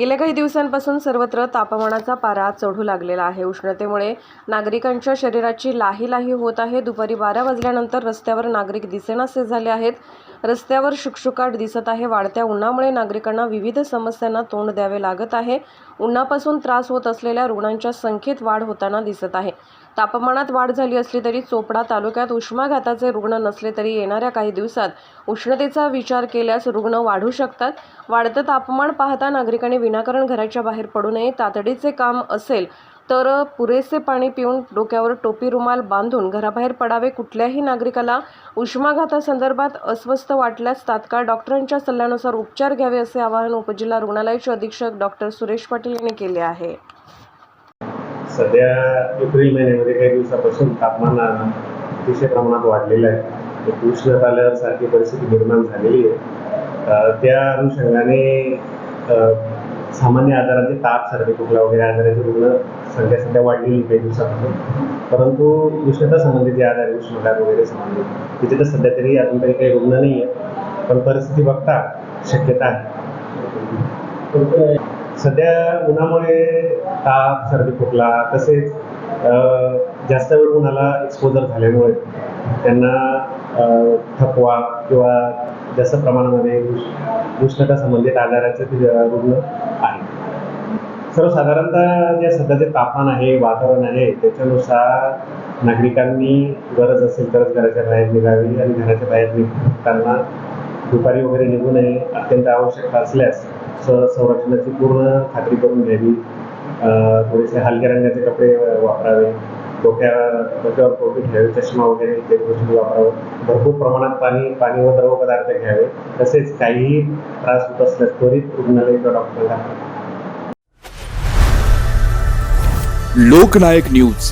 गेल्या काही दिवसांपासून सर्वत्र तापमानाचा पारा चढू लागलेला आहे. उष्णतेमुळे नागरिकांच्या शरीराची लाही लाही होत आहे. दुपारी बारा वाजल्यानंतर रस्त्यावर नागरिक दिसेनासे झाले आहेत. रस्त्यावर शुकशुकाट दिसत आहे. वाढत्या उन्हामुळे नागरिकांना विविध समस्यांना तोंड द्यावे लागत आहे. उन्हापासून त्रास होत असलेल्या रुग्णांच्या संख्येत वाढ होताना दिसत आहे. तापमानात वाढ झाली असली तरी चोपडा तालुक्यात उष्माघाताचे रुग्ण नसले तरी येणाऱ्या काही दिवसात उष्णतेचा विचार केल्यास रुग्ण वाढू शकतात. वाढतं तापमान पाहता नागरिकांनी विनाकारण घराच्या बाहेर पडू नये तातडीचे काम असेल तर पुरेसे पाणी पिऊन डोक्यावर टोपी रुमाल बांधून घराबाहेर पडावे कुठल्याही नागरिकाला. उष्माघातासंदर्भात अस्वस्थ वाटल्यास तात्काळ डॉक्टरांच्या सल्ल्यानुसार उपचार घ्यावे असे आवाहन उपजिल्हा रुग्णालयाचे अधीक्षक डॉक्टर सुरेश पाटील यांनी केले आहे. सध्या एप्रिल महिन्यामध्ये काही दिवसापासून तापमान अतिशय प्रमाणात वाढलेलं आहे. एक उष्णता परिस्थिती निर्माण झालेली आहे. त्या अनुषंगाने सामान्य आजारांचे ताप सर्दी वगैरे आजाराचे रुग्ण संख्या सध्या वाढलेली काही दिवसापासून परंतु उष्णता संबंधित जे आजार उष्णता उष्णघात वगैरे संबंधित तिथे तर सध्या तरी अजून तरी काही रुग्ण नाही आहे पण परिस्थिती बघता शक्यता आहे. सध्या उन्हामुळे ताप सर्दी खोकला तसेच जास्त वेळ उन्हाला एक्सपोजर झाल्यामुळे त्यांना थकवा किंवा जास्त प्रमाणामध्ये उष्णता संबंधित आजाराचे ते, रुग्ण आहेत सर्वसाधारणतः जे सध्याचे तापमान आहे वातावरण आहे त्याच्यानुसार नागरिकांनी गरज असेल तरच घराच्या बाहेर निघावी आणि घराच्या बाहेर निघताना दुपारी वगैरे निघू नये अत्यंत आवश्यकता असल्यास स संरक्षणाची पूर्ण खात्री करून घ्यावी. थोडेसे हलक्या रंगाचे कपडे वापरावे. डोक्या डोक्यावर टोपी घ्यावे चष्मा वगैरे इत्यादी गोष्टी वापरावं. भरपूर प्रमाणात पाणी पाणी व द्रव पदार्थ घ्यावे. तसेच काहीही त्रास होत असल्यास त्वरित रुग्णालय किंवा डॉक्टरला लोकनायक न्यूज.